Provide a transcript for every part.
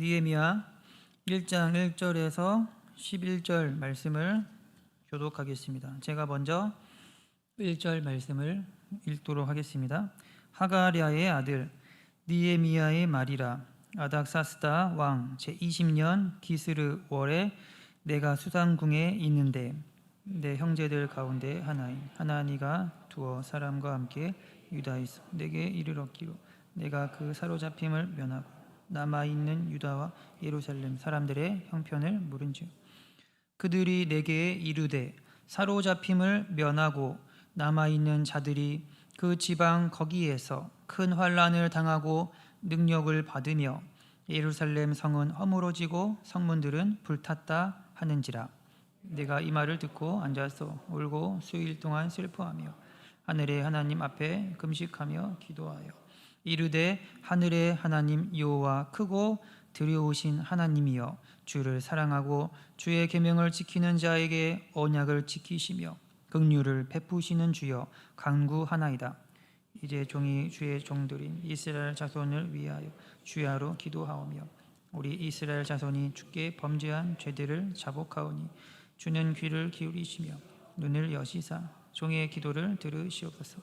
느헤미야 1장 1절에서 11절 말씀을 교독하겠습니다. 제가 먼저 1절 말씀을 읽도록 하겠습니다. 하가랴의 아들 니에미야의 말이라 아닥사스다 왕 제20년 기스르 월에 내가 수상궁에 있는데 내 형제들 가운데 하나인 하나니가 두어 사람과 함께 유다에서 내게 이르렀기로 내가 그 사로잡힘을 면하고 남아 있는 유다와 예루살렘 사람들의 형편을 물은즉 그들이 내게 이르되 사로잡힘을 면하고 남아 있는 자들이 그 지방 거기에서 큰 환란을 당하고 능력을 받으며 예루살렘 성은 허물어지고 성문들은 불탔다 하는지라. 내가 이 말을 듣고 앉아서 울고 수일 동안 슬퍼하며 하늘의 하나님 앞에 금식하며 기도하여 이르되 하늘의 하나님 여호와 크고 두려우신 하나님이여 주를 사랑하고 주의 계명을 지키는 자에게 언약을 지키시며 긍휼을 베푸시는 주여 간구하나이다. 이제 종이 주의 종들인 이스라엘 자손을 위하여 주야로 기도하오며 우리 이스라엘 자손이 주께 범죄한 죄들을 자복하오니 주는 귀를 기울이시며 눈을 여시사 종의 기도를 들으시옵소서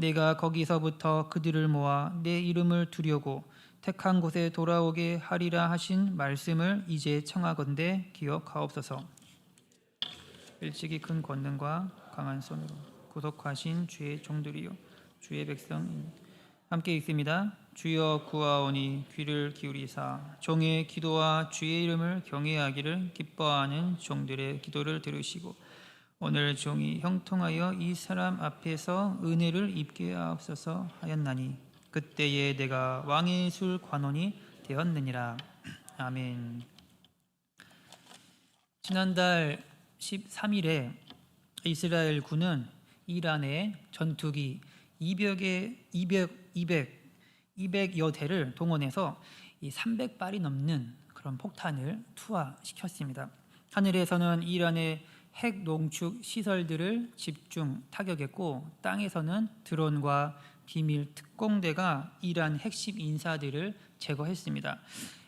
내가 거기서부터 그들을 모아 내 이름을 두려고 택한 곳에 돌아오게 하리라 하신 말씀을 이제 청하건대 기억하옵소서. 일찍이 큰 권능과 강한 손으로 구속하신 주의 종들이요 주의 백성 함께 읽습니다. 주여 구하오니 귀를 기울이사 종의 기도와 주의 이름을 경외하기를 기뻐하는 종들의 기도를 들으시고 오늘 종이 형통하여 이 사람 앞에서 은혜를 입게 하옵소서 하였나니 그때에 내가 왕의 술 관원이 되었느니라 아멘. 지난달 13일에 이스라엘 군은 이란의 전투기 200의 200 200 200여 대를 동원해서 이 300발이 넘는 그런 폭탄을 투하시켰습니다. 하늘에서는 이란의 핵 농축 시설들을 집중 타격했고 땅에서는 드론과 비밀 특공대가 이란 핵심 인사들을 제거했습니다.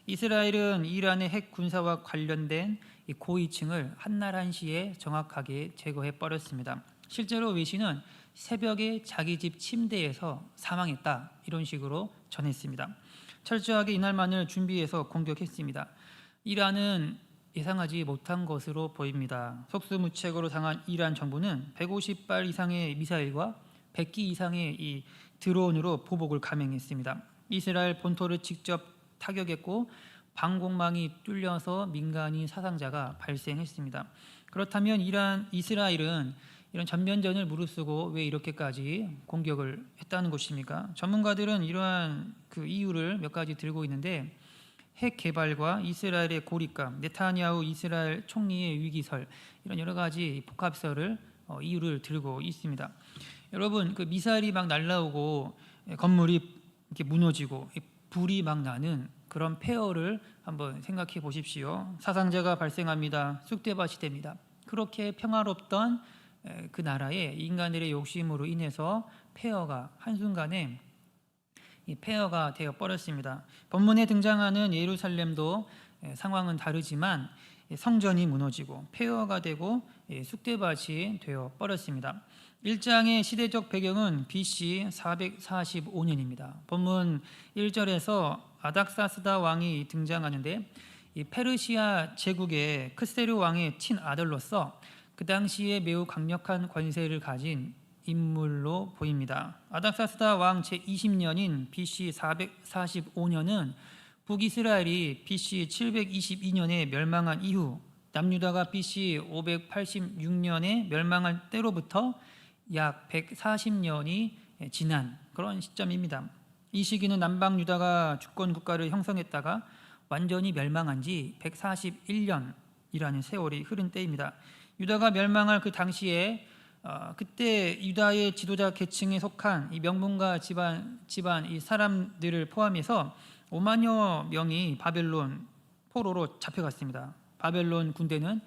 이스라엘은 이란의 핵 군사와 관련된 이 고위층을 한날 한시에 정확하게 제거해 버렸습니다. 실제로 외신은 새벽에 자기 집 침대에서 사망했다 이런 식으로 전했습니다. 철저하게 이날만을 준비해서 공격했습니다. 이란은 예상하지 못한 것으로 보입니다. 속수무책으로 당한 이란 정부는 150발 이상의 미사일과 100기 이상의 이 드론으로 보복을 감행했습니다. 이스라엘 본토를 직접 타격했고 방공망이 뚫려서 민간인 사상자가 발생했습니다. 그렇다면 이란 이스라엘은 이런 전면전을 무릅쓰고 왜 이렇게까지 공격을 했다는 것입니까? 전문가들은 이러한 그 이유를 몇 가지 들고 있는데 핵 개발과 이스라엘의 고립감, 네타냐후 이스라엘 총리의 위기설 이런 여러 가지 복합설을 어, 이유를 들고 있습니다. 여러분 그 미사일이 막 날라오고 건물이 이렇게 무너지고 불이 막 나는 그런 폐허를 한번 생각해 보십시오. 사상자가 발생합니다. 쑥대밭이 됩니다. 그렇게 평화롭던 그 나라의 인간들의 욕심으로 인해서 폐허가 한순간에 폐허가 되어 버렸습니다. 본문에 등장하는 예루살렘도 상황은 다르지만 성전이 무너지고 폐허가 되고 쑥대밭이 되어 버렸습니다. 1장의 시대적 배경은 BC 445년입니다. 본문 1절에서 아닥사스다 왕이 등장하는데 페르시아 제국의 크세르 왕의 친아들로서 그 당시에 매우 강력한 관세를 가진 인물로 보입니다. 아닥사스다 왕 제20년인 BC 445년은 북이스라엘이 BC 722년에 멸망한 이후 남유다가 BC 586년에 멸망할 때로부터 약 140년이 지난 그런 시점입니다. 이 시기는 남방 유다가 주권 국가를 형성했다가 완전히 멸망한 지 141년이라는 세월이 흐른 때입니다. 유다가 멸망할 그 당시에 어, 그때 유다의 지도자 계층에 속한 이 명문가 집안 집안 이 사람들을 포함해서 5만여 명이 바벨론 포로로 잡혀갔습니다. 바벨론 군대는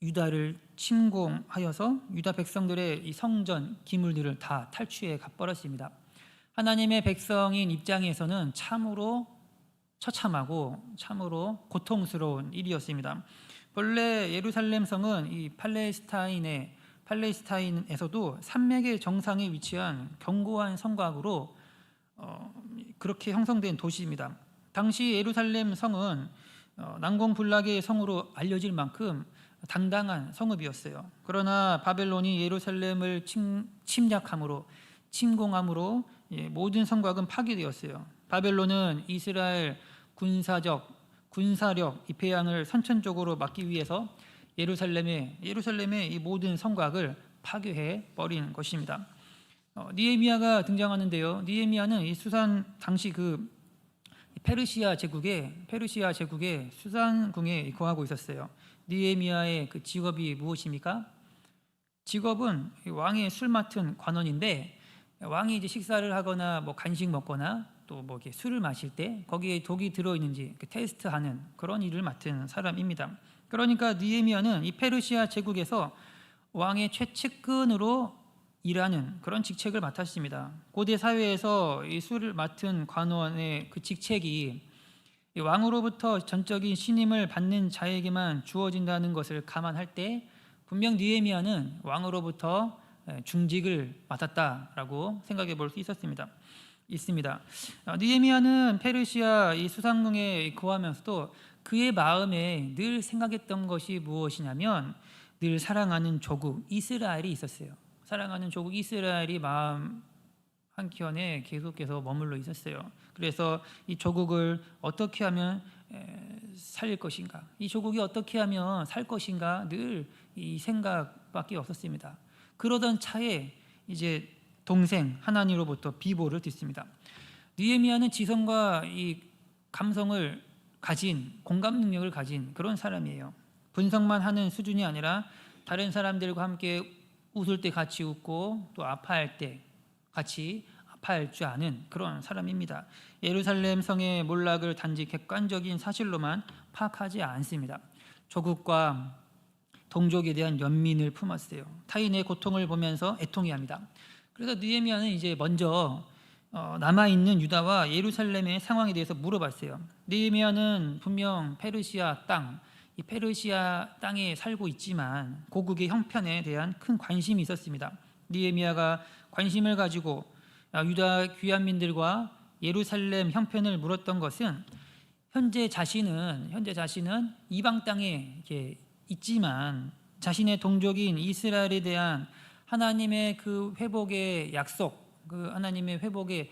유다를 침공하여서 유다 백성들의 이 성전 기물들을 다 탈취해 가버렸습니다. 하나님의 백성인 입장에서는 참으로 처참하고 참으로 고통스러운 일이었습니다. 본래 예루살렘 성은 이 팔레스타인의 팔레스타인에서도 산맥의 정상에 위치한 견고한 성곽으로 어, 그렇게 형성된 도시입니다. 당시 예루살렘 성은 어, 난공불락의 성으로 알려질 만큼 당당한 성읍이었어요. 그러나 바벨론이 예루살렘을 침, 침략함으로 침공함으로 예, 모든 성곽은 파괴되었어요. 바벨론은 이스라엘 군사적 군사력 이 배양을 선천적으로 막기 위해서 예루살렘의 예루살렘의 이 모든 성곽을 파괴해 버린 것입니다. 어, 니에미아가 등장하는데요. 니에미아는 이 수산 당시 그 페르시아 제국의 페르시아 제국의 수산궁에 거하고 있었어요. 니에미아의 그 직업이 무엇입니까? 직업은 왕의 술 맡은 관원인데 왕이 이제 식사를 하거나 뭐 간식 먹거나 또 뭐 술을 마실 때 거기에 독이 들어 있는지 테스트하는 그런 일을 맡은 사람입니다. 그러니까 니에미아는 이 페르시아 제국에서 왕의 최측근으로 일하는 그런 직책을 맡았습니다. 고대 사회에서 이 술을 맡은 관원의 그 직책이 이 왕으로부터 전적인 신임을 받는 자에게만 주어진다는 것을 감안할 때 분명 니에미아는 왕으로부터 중직을 맡았다라고 생각해 볼 수 있었습니다. 있습니다. 어, 니에미아는 페르시아 이 수상궁에 거하면서도 그의 마음에 늘 생각했던 것이 무엇이냐면 늘 사랑하는 조국 이스라엘이 있었어요. 사랑하는 조국 이스라엘이 마음 한켠에 계속해서 머물러 있었어요. 그래서 이 조국을 어떻게 하면 살릴 것인가, 이 조국이 어떻게 하면 살 것인가 늘 이 생각밖에 없었습니다. 그러던 차에 이제 동생 하나님으로부터 비보를 듣습니다. 니에미아는 지성과 이 감성을 가진 공감 능력을 가진 그런 사람이에요. 분석만 하는 수준이 아니라 다른 사람들과 함께 웃을 때 같이 웃고 또 아파할 때 같이 아파할 줄 아는 그런 사람입니다. 예루살렘 성의 몰락을 단지 객관적인 사실로만 파악하지 않습니다. 조국과 동족에 대한 연민을 품었어요. 타인의 고통을 보면서 애통해 합니다. 그래서 느헤미야는 이제 먼저 어, 남아 있는 유다와 예루살렘의 상황에 대해서 물어봤어요. 느헤미야는 분명 페르시아 땅, 이 페르시아 땅에 살고 있지만 고국의 형편에 대한 큰 관심이 있었습니다. 느헤미야가 관심을 가지고 아, 유다 귀한민들과 예루살렘 형편을 물었던 것은 현재 자신은 현재 자신은 이방 땅에 있지만 자신의 동족인 이스라엘에 대한 하나님의 그 회복의 약속, 그 하나님의 회복의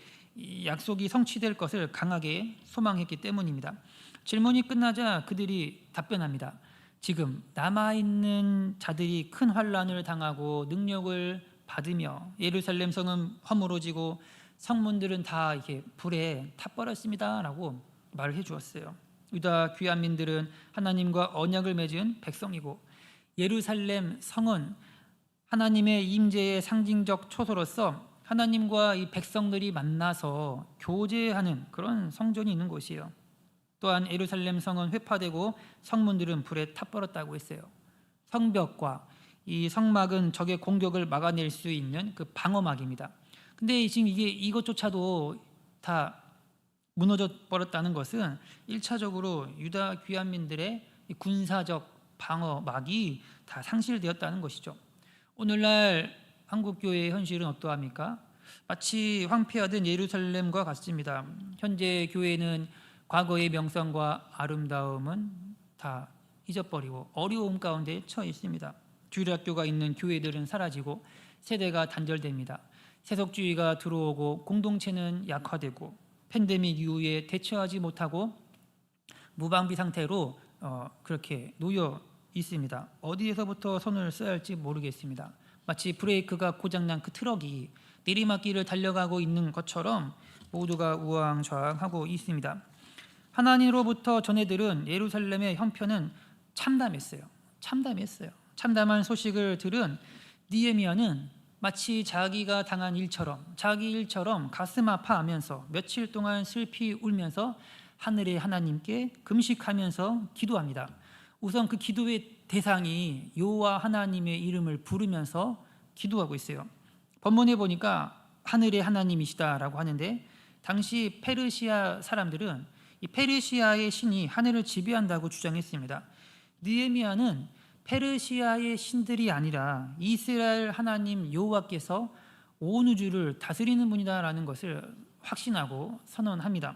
약속이 성취될 것을 강하게 소망했기 때문입니다. 질문이 끝나자 그들이 답변합니다. 지금 남아 있는 자들이 큰 환란을 당하고 능력을 받으며 예루살렘 성은 허물어지고 성문들은 다 이렇게 불에 타버렸습니다라고 말을 해 주었어요. 유다 귀한민들은 하나님과 언약을 맺은 백성이고 예루살렘 성은 하나님의 임재의 상징적 초소로서 하나님과 이 백성들이 만나서 교제하는 그런 성전이 있는 곳이에요. 또한 예루살렘 성은 회파되고 성문들은 불에 타버렸다고 했어요. 성벽과 이 성막은 적의 공격을 막아낼 수 있는 그 방어막입니다. 근데 지금 이게 이것조차도 다 무너져 버렸다는 것은 1차적으로 유다 귀한민들의 군사적 방어막이 다 상실되었다는 것이죠. 오늘날 한국 교회의 현실은 어떠합니까? 마치 황폐화된 예루살렘과 같습니다. 현재 교회는 과거의 명성과 아름다움은 다 잊어버리고 어려움 가운데 처해 있습니다. 주일학교가 있는 교회들은 사라지고 세대가 단절됩니다. 세속주의가 들어오고 공동체는 약화되고 팬데믹 이후에 대처하지 못하고 무방비 상태로 어, 그렇게 놓여 있습니다. 어디에서부터 손을 써야 할지 모르겠습니다. 마치 브레이크가 고장난 그 트럭이 내리막길을 달려가고 있는 것처럼 모두가 우왕좌왕하고 있습니다. 하나님으로부터 전해 들은 예루살렘의 형편은 참담했어요. 참담했어요. 참담한 소식을 들은 니에미아는 마치 자기가 당한 일처럼 자기 일처럼 가슴 아파하면서 며칠 동안 슬피 울면서 하늘의 하나님께 금식하면서 기도합니다. 우선 그 기도의 대상이 여호와 하나님의 이름을 부르면서 기도하고 있어요. 본문에 보니까 하늘의 하나님이시다라고 하는데 당시 페르시아 사람들은 이 페르시아의 신이 하늘을 지배한다고 주장했습니다. 니에미아는 페르시아의 신들이 아니라 이스라엘 하나님 여호와께서 온 우주를 다스리는 분이다라는 것을 확신하고 선언합니다.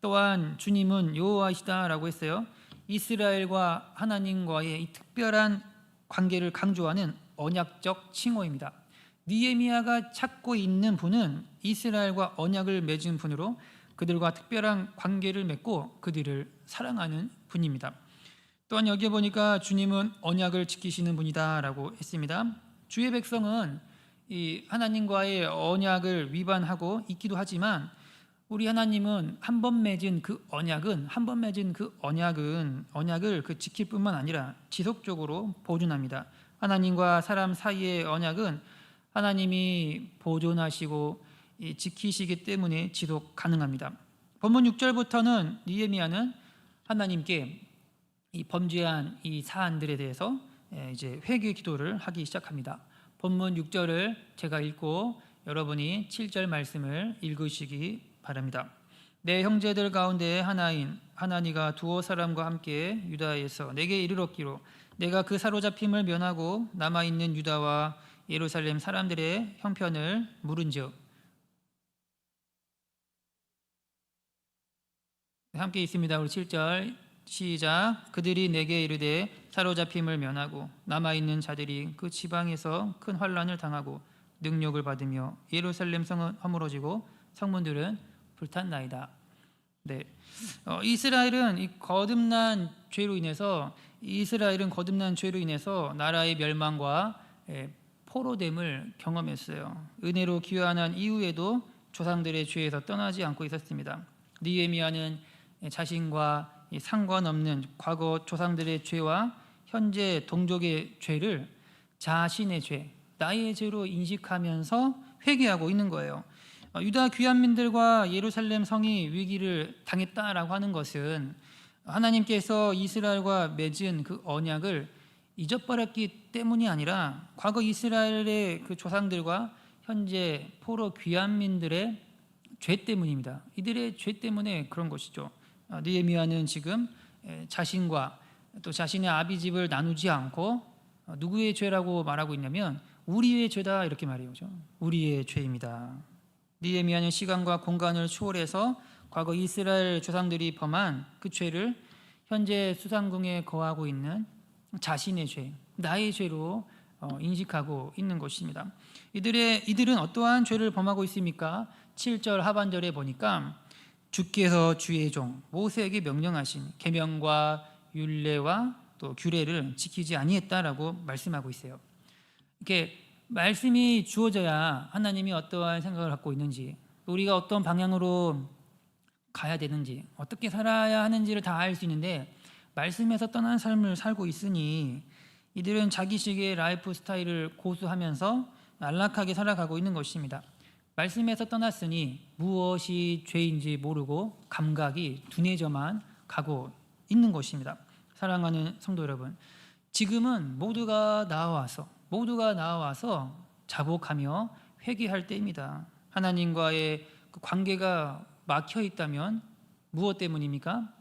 또한 주님은 여호와이시다라고 했어요. 이스라엘과 하나님과의 이 특별한 관계를 강조하는 언약적 칭호입니다. 니에미아가 찾고 있는 분은 이스라엘과 언약을 맺은 분으로 그들과 특별한 관계를 맺고 그들을 사랑하는 분입니다. 또한 여기에 보니까 주님은 언약을 지키시는 분이다라고 했습니다. 주의 백성은 이 하나님과의 언약을 위반하고 있기도 하지만 우리 하나님은 한 번 맺은 그 언약은 한 번 맺은 그 언약은 언약을 그 지킬 뿐만 아니라 지속적으로 보존합니다. 하나님과 사람 사이의 언약은 하나님이 보존하시고 이 지키시기 때문에 지속 가능합니다. 본문 6절부터는 니에미아는 하나님께 이 범죄한 이 사안들에 대해서 예, 이제 회개 기도를 하기 시작합니다. 본문 6절을 제가 읽고 여러분이 7절 말씀을 읽으시기 바랍니다. 내 형제들 가운데 하나인 하나니가 두어 사람과 함께 유다에서 내게 이르렀기로 내가 그 사로잡힘을 면하고 남아 있는 유다와 예루살렘 사람들의 형편을 물은즉 네, 함께 있습니다. 우리 7절 시작 그들이 내게 이르되 사로잡힘을 면하고 남아 있는 자들이 그 지방에서 큰 환란을 당하고 능력을 받으며 예루살렘 성은 허물어지고 성문들은 불탄나이다. 네, 어, 이스라엘은 이 거듭난 죄로 인해서 이스라엘은 거듭난 죄로 인해서 나라의 멸망과 예, 포로됨을 경험했어요. 은혜로 귀환한 이후에도 조상들의 죄에서 떠나지 않고 있었습니다. 니에미아는 자신과 상관없는 과거 조상들의 죄와 현재 동족의 죄를 자신의 죄, 나의 죄로 인식하면서 회개하고 있는 거예요. 어, 유다 귀한민들과 예루살렘 성이 위기를 당했다라고 하는 것은 하나님께서 이스라엘과 맺은 그 언약을 잊어버렸기 때문이 아니라 과거 이스라엘의 그 조상들과 현재 포로 귀한민들의 죄 때문입니다. 이들의 죄 때문에 그런 것이죠. 어, 느헤미야는 지금 자신과 또 자신의 아비 집을 나누지 않고 어, 누구의 죄라고 말하고 있냐면 우리의 죄다 이렇게 말해요. 우리의 죄입니다. 느헤미야는 시간과 공간을 초월해서 과거 이스라엘 조상들이 범한 그 죄를 현재 수상궁에 거하고 있는 자신의 죄, 나의 죄로 어, 인식하고 있는 것입니다. 이들의 이들은 어떠한 죄를 범하고 있습니까? 7절 하반절에 보니까 주께서 주의 종 모세에게 명령하신 계명과 율례와 또 규례를 지키지 아니했다라고 말씀하고 있어요. 이렇게 말씀이 주어져야 하나님이 어떠한 생각을 갖고 있는지 우리가 어떤 방향으로 가야 되는지 어떻게 살아야 하는지를 다 알 수 있는데 말씀에서 떠난 삶을 살고 있으니 이들은 자기식의 라이프 스타일을 고수하면서 안락하게 살아가고 있는 것입니다. 말씀에서 떠났으니 무엇이 죄인지 모르고 감각이 둔해져만 가고 있는 것입니다. 사랑하는 성도 여러분, 지금은 모두가 나와서 모두가 나와서 자복하며 회개할 때입니다. 하나님과의 그 관계가 막혀 있다면 무엇 때문입니까?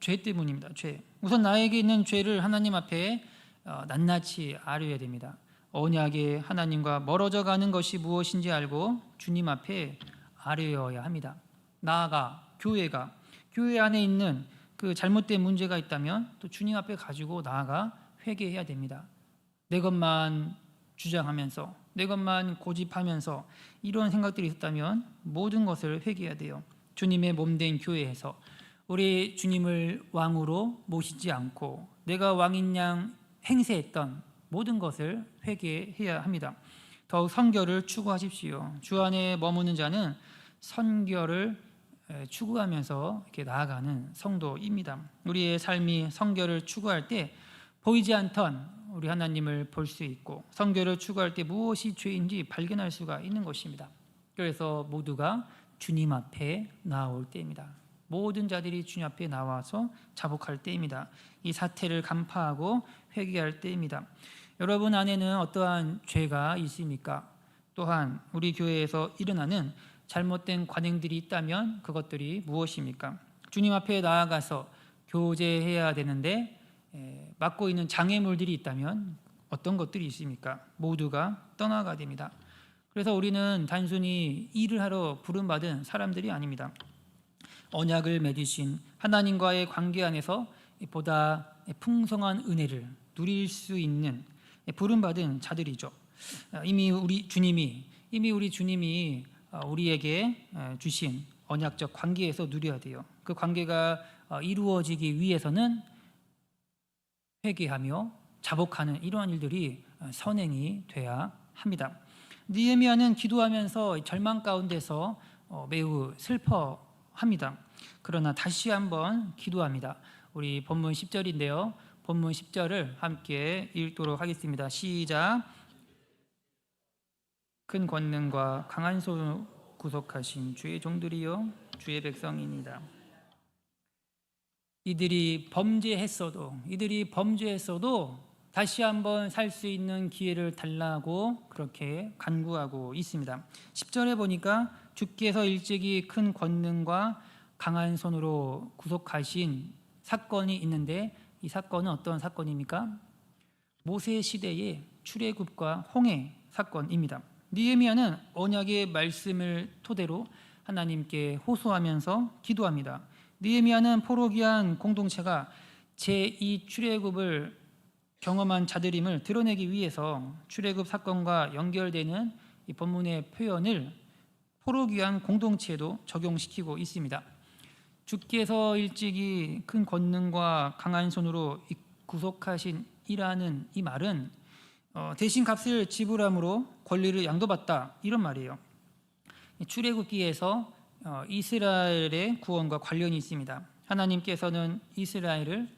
죄 때문입니다. 죄. 우선 나에게 있는 죄를 하나님 앞에 어, 낱낱이 아뢰야 됩니다. 언약의 하나님과 멀어져 가는 것이 무엇인지 알고 주님 앞에 아뢰어야 합니다. 나아가 교회가 교회 안에 있는 그 잘못된 문제가 있다면 또 주님 앞에 가지고 나아가 회개해야 됩니다. 내 것만 주장하면서 내 것만 고집하면서 이런 생각들이 있었다면 모든 것을 회개해야 돼요. 주님의 몸된 교회에서 우리 주님을 왕으로 모시지 않고 내가 왕인 양 행세했던 모든 것을 회개해야 합니다. 더욱 선결을 추구하십시오. 주 안에 머무는 자는 선결을 에, 추구하면서 이렇게 나아가는 성도입니다. 우리의 삶이 성결을 추구할 때 보이지 않던 우리 하나님을 볼 수 있고 성결을 추구할 때 무엇이 죄인지 발견할 수가 있는 것입니다. 그래서 모두가 주님 앞에 나올 때입니다. 모든 자들이 주님 앞에 나와서 자복할 때입니다. 이 사태를 간파하고 회개할 때입니다. 여러분 안에는 어떠한 죄가 있습니까? 또한 우리 교회에서 일어나는 잘못된 관행들이 있다면 그것들이 무엇입니까? 주님 앞에 나아가서 교제해야 되는데 에, 맡고 있는 장애물들이 있다면 어떤 것들이 있습니까? 모두가 떠나가 됩니다. 그래서 우리는 단순히 일을 하러 부름받은 사람들이 아닙니다. 언약을 맺으신 하나님과의 관계 안에서 보다 풍성한 은혜를 누릴 수 있는 부름받은 자들이죠. 이미 우리 주님이 이미 우리 주님이 우리에게 주신 언약적 관계에서 누려야 돼요. 그 관계가 이루어지기 위해서는 회개하며 자복하는 이러한 일들이 선행이 돼야 합니다. 니에미아는 기도하면서 절망 가운데서 어, 매우 슬퍼합니다. 그러나 다시 한번 기도합니다. 우리 본문 10절인데요. 본문 10절을 함께 읽도록 하겠습니다. 시작. 큰 권능과 강한 손 구속하신 주의 종들이요 주의 백성입니다. 이들이 범죄했어도 이들이 범죄했어도 다시 한번 살 수 있는 기회를 달라고 그렇게 간구하고 있습니다. 10절에 보니까 주께서 일찍이 큰 권능과 강한 손으로 구속하신 사건이 있는데 이 사건은 어떤 사건입니까? 모세 시대의 출애굽과 홍해 사건입니다. 니에미아는 언약의 말씀을 토대로 하나님께 호소하면서 기도합니다. 니에미아는 포로기한 공동체가 제2 출애굽을 경험한 자들임을 드러내기 위해서 출애굽 사건과 연결되는 이 본문의 표현을 포로기한 공동체에도 적용시키고 있습니다. 주께서 일찍이 큰 권능과 강한 손으로 구속하신 이라는 이 말은 어, 대신 값을 지불함으로 권리를 양도받다 이런 말이에요. 출애굽기에서 어, 이스라엘의 구원과 관련이 있습니다. 하나님께서는 이스라엘을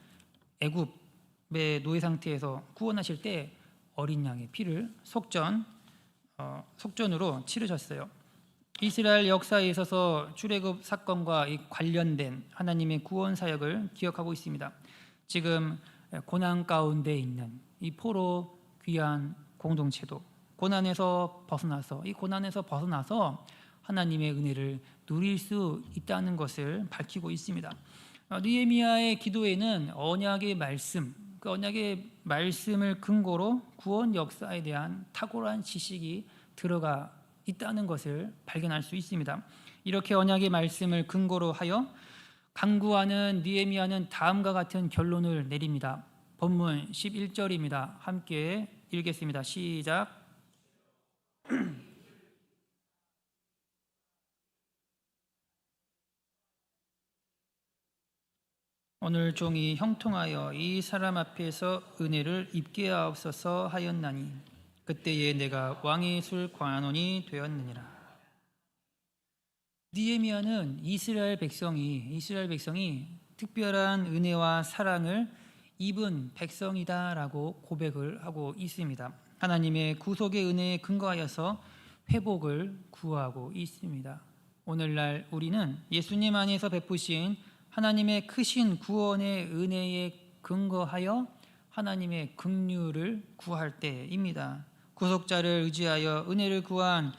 애굽의 노예 상태에서 구원하실 때 어린 양의 피를 속전 어, 속전으로 치르셨어요. 이스라엘 역사에 있어서 출애굽 사건과 관련된 하나님의 구원 사역을 기억하고 있습니다. 지금 고난 가운데 있는 이 포로 귀한 공동체도 고난에서 벗어나서 이 고난에서 벗어나서 하나님의 은혜를 누릴 수 있다는 것을 밝히고 있습니다. 어, 느헤미야의 기도에는 언약의 말씀, 그 언약의 말씀을 근거로 구원 역사에 대한 탁월한 지식이 들어가 있다는 것을 발견할 수 있습니다. 이렇게 언약의 말씀을 근거로 하여 강구하는 느헤미야는 다음과 같은 결론을 내립니다. 본문 11절입니다. 함께 읽겠습니다. 시작. 오늘 종이 형통하여 이 사람 앞에서 은혜를 입게 하옵소서 하였나니 그때에 내가 왕의 술 관원이 되었느니라. 니에미아는 이스라엘 백성이 이스라엘 백성이 특별한 은혜와 사랑을 입은 백성이다라고 고백을 하고 있습니다. 하나님의 구속의 은혜에 근거하여서 회복을 구하고 있습니다. 오늘날 우리는 예수님 안에서 베푸신 하나님의 크신 구원의 은혜에 근거하여 하나님의 긍휼을 구할 때입니다. 구속자를 의지하여 은혜를 구한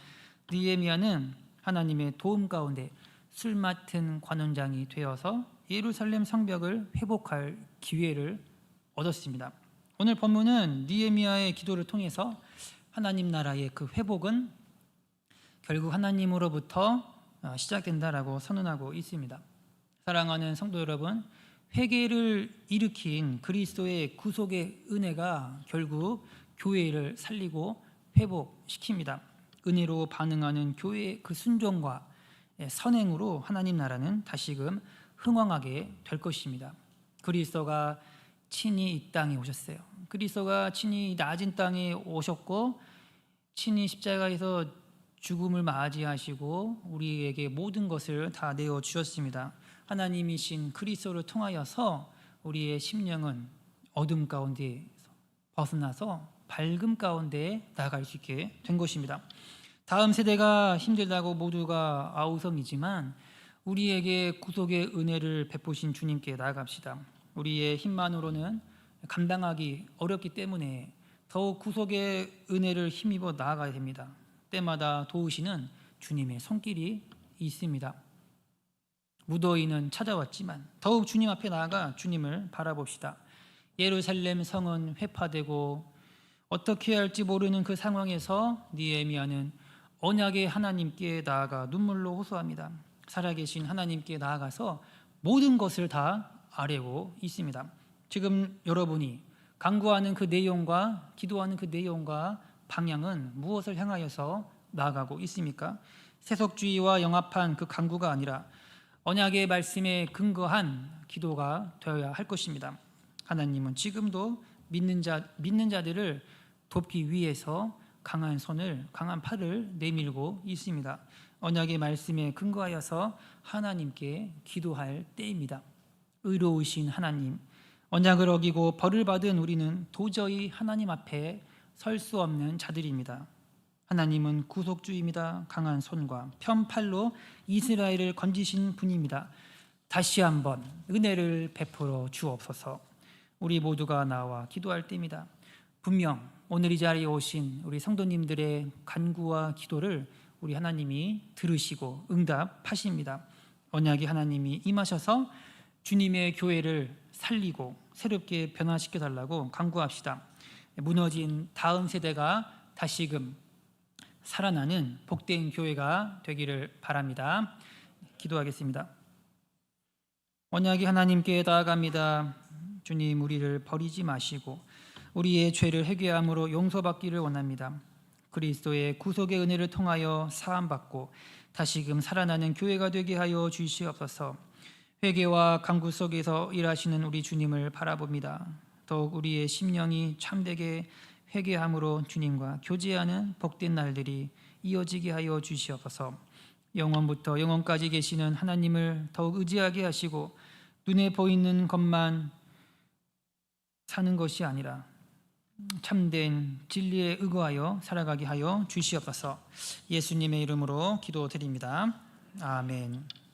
니에미아는 하나님의 도움 가운데 술 맡은 관원장이 되어서 예루살렘 성벽을 회복할 기회를 얻었습니다. 오늘 본문은 니에미아의 기도를 통해서 하나님 나라의 그 회복은 결국 하나님으로부터 어, 시작된다라고 선언하고 있습니다. 사랑하는 성도 여러분, 회개를 일으킨 그리스도의 구속의 은혜가 결국 교회를 살리고 회복시킵니다. 은혜로 반응하는 교회의 그 순종과 선행으로 하나님 나라는 다시금 흥왕하게 될 것입니다. 그리스도가 친히 이 땅에 오셨어요. 그리스도가 친히 낮은 땅에 오셨고 친히 십자가에서 죽음을 맞이하시고 우리에게 모든 것을 다 내어 주셨습니다. 하나님이신 그리스도를 통하여서 우리의 심령은 어둠 가운데 벗어나서 밝음 가운데 나아갈 수 있게 된 것입니다. 다음 세대가 힘들다고 모두가 아우성이지만 우리에게 구속의 은혜를 베푸신 주님께 나아갑시다. 우리의 힘만으로는 감당하기 어렵기 때문에 더욱 구속의 은혜를 힘입어 나아가야 됩니다. 때마다 도우시는 주님의 손길이 있습니다. 무더위는 찾아왔지만 더욱 주님 앞에 나아가 주님을 바라봅시다. 예루살렘 성은 회파되고 어떻게 할지 모르는 그 상황에서 니에미아는 언약의 하나님께 나아가 눈물로 호소합니다. 살아계신 하나님께 나아가서 모든 것을 다 아뢰고 있습니다. 지금 여러분이 강구하는 그 내용과 기도하는 그 내용과 방향은 무엇을 향하여서 나아가고 있습니까? 세속주의와 영합한 그 강구가 아니라 언약의 말씀에 근거한 기도가 되어야 할 것입니다. 하나님은 지금도 믿는 자 믿는 자들을 돕기 위해서 강한 손을 강한 팔을 내밀고 있습니다. 언약의 말씀에 근거하여서 하나님께 기도할 때입니다. 의로우신 하나님, 언약을 어기고 벌을 받은 우리는 도저히 하나님 앞에 설 수 없는 자들입니다. 하나님은 구속주입니다. 강한 손과 편팔로 이스라엘을 건지신 분입니다. 다시 한번 은혜를 베풀어 주옵소서. 우리 모두가 나와 기도할 때입니다. 분명 오늘 이 자리에 오신 우리 성도님들의 간구와 기도를 우리 하나님이 들으시고 응답하십니다. 언약의 하나님이 임하셔서 주님의 교회를 살리고 새롭게 변화시켜 달라고 간구합시다. 무너진 다음 세대가 다시금 살아나는 복된 교회가 되기를 바랍니다. 기도하겠습니다. 언약의 하나님께 나아갑니다. 주님 우리를 버리지 마시고 우리의 죄를 회개함으로 용서받기를 원합니다. 그리스도의 구속의 은혜를 통하여 사함 받고 다시금 살아나는 교회가 되게 하여 주시옵소서. 회개와 강구 속에서 일하시는 우리 주님을 바라봅니다. 더욱 우리의 심령이 참되게 회개함으로 주님과 교제하는 복된 날들이 이어지게 하여 주시옵소서. 영원부터 영원까지 계시는 하나님을 더욱 의지하게 하시고 눈에 보이는 것만 사는 것이 아니라 참된 진리에 의거하여 살아가게 하여 주시옵소서. 예수님의 이름으로 기도드립니다. 아멘.